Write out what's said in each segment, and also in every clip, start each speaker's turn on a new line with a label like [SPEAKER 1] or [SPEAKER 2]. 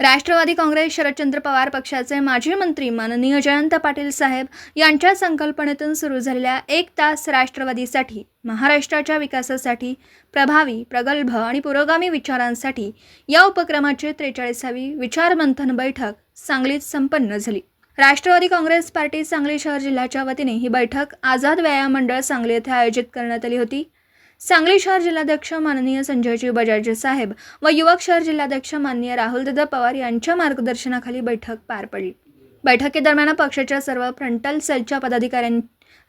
[SPEAKER 1] राष्ट्रवादी काँग्रेस शरदचंद्र पवार पक्षाचे माजी मंत्री माननीय जयंत पाटील साहेब यांच्या संकल्पनेतून सुरू झालेल्या एक तास राष्ट्रवादीसाठी महाराष्ट्राच्या विकासासाठी प्रभावी प्रगल्भ आणि पुरोगामी विचारांसाठी या उपक्रमाची त्रेचाळीसावी विचारमंथन बैठक सांगलीत संपन्न झाली. राष्ट्रवादी काँग्रेस पार्टी सांगली शहर जिल्ह्याच्या वतीने ही बैठक आझाद व्यायाम मंडळ सांगली येथे आयोजित करण्यात आली होती. सांगली शहर जिल्हाध्यक्ष माननीय संजयजी बजाज साहेब व युवक शहर जिल्हाध्यक्ष माननीय राहुलदादा पवार यांच्या मार्गदर्शनाखाली बैठक पार पडली. बैठकीदरम्यान पक्षाच्या सर्व फ्रंटल सेलच्या पदाधिकाऱ्यांनी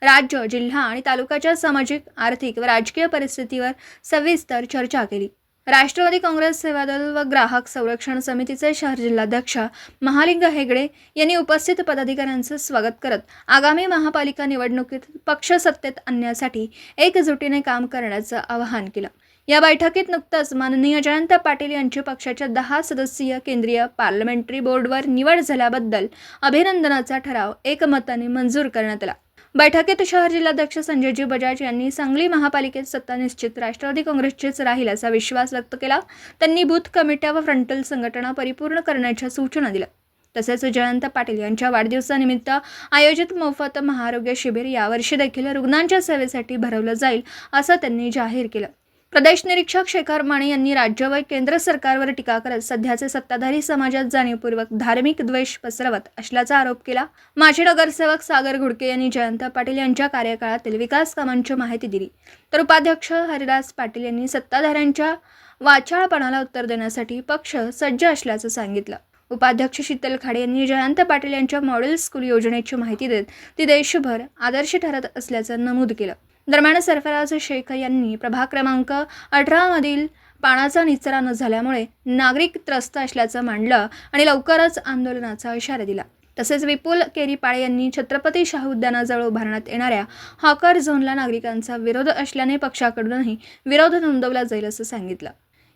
[SPEAKER 1] राज्य जिल्हा आणि तालुक्याच्या सामाजिक आर्थिक व राजकीय परिस्थितीवर सविस्तर चर्चा केली. राष्ट्रवादी काँग्रेस सेवादल व ग्राहक संरक्षण समितीचे शहर जिल्हाध्यक्ष महालिंग हेगडे यांनी उपस्थित पदाधिकाऱ्यांचं स्वागत करत आगामी महापालिका निवडणुकीत पक्ष सत्तेत आणण्यासाठी एकजुटीने काम करण्याचं आवाहन केलं. या बैठकीत नुकतंच माननीय जयंत पाटील यांची पक्षाच्या दहा सदस्यीय केंद्रीय पार्लमेंटरी बोर्डवर निवड झाल्याबद्दल अभिनंदनाचा ठराव एकमताने मंजूर करण्यात आला. बैठकीत शहर जिल्हाध्यक्ष संजयजी बजाज यांनी सांगली महापालिकेत सत्ता निश्चित राष्ट्रवादी काँग्रेसचीच राहील असा विश्वास व्यक्त केला. त्यांनी बूथ कमिट्या व फ्रंटल संघटना परिपूर्ण करण्याच्या सूचना दिल्या. तसेच जयंत पाटील यांच्या वाढदिवसानिमित्त आयोजित मोफत महाआरोग्य शिबिर यावर्षी देखील रुग्णांच्या सेवेसाठी भरवलं जाईल असं त्यांनी जाहीर केलं. प्रदेश निरीक्षक शेखर माने यांनी राज्य व केंद्र सरकारवर टीका करत सध्याचे सत्ताधारी समाजात जाणीवपूर्वक धार्मिक द्वेष पसरवत असल्याचा आरोप केला. माजी नगरसेवक सागर घुडके यांनी जयंत पाटील यांच्या कार्यकाळातील विकास कामांची माहिती दिली. तर उपाध्यक्ष हरिदास पाटील यांनी सत्ताधाऱ्यांच्या वाचाळपणाला उत्तर देण्यासाठी पक्ष सज्ज असल्याचं सांगितलं. उपाध्यक्ष शीतल खाडे यांनी जयंत पाटील यांच्या मॉडेल स्कूल योजनेची माहिती देत ती देशभर आदर्श ठरत असल्याचं नमूद केलं. दरम्यान सरफराज शेख यांनी प्रभाग क्रमांक अठरामधील पाण्याचा निचरा न झाल्यामुळे नागरिक त्रस्त असल्याचं मांडलं आणि लवकरच आंदोलनाचा इशारा दिला. तसेच विपुल केरीपाळे यांनी छत्रपती शाहू उद्यानाजवळ उभारण्यात येणाऱ्या हॉकर झोनला नागरिकांचा विरोध असल्याने पक्षाकडूनही विरोध नोंदवला जाईल असं सांगितलं.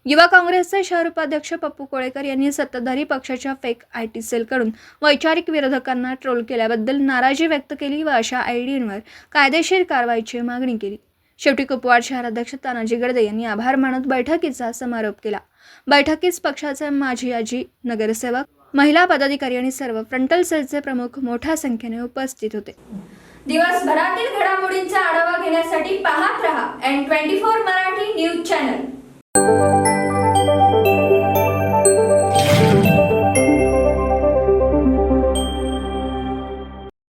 [SPEAKER 1] युवा काँग्रेसचे शहर उपाध्यक्ष पप्पू कोळेकर यांनी सत्ताधारी पक्षाच्या फेक आय टी सेलकडून वैचारिक विरोधकांना ट्रोल केल्याबद्दल नाराजी व्यक्त केली व अशा आयडींवर कायदेशीर कारवाईची मागणी केली. शेवटी कुपवाड शहराध्यक्ष तानाजी गर्दे यांनी आभार मानत बैठकीचा समारोप केला. बैठकीस पक्षाचे माजी आजी नगरसेवक महिला पदाधिकारी आणि सर्व फ्रंटल सेलचे प्रमुख मोठ्या संख्येने उपस्थित होते.
[SPEAKER 2] दिवसभरातील घडामोडींचा आढावा घेण्यासाठी पाहत रहा N twenty four Marathi news channel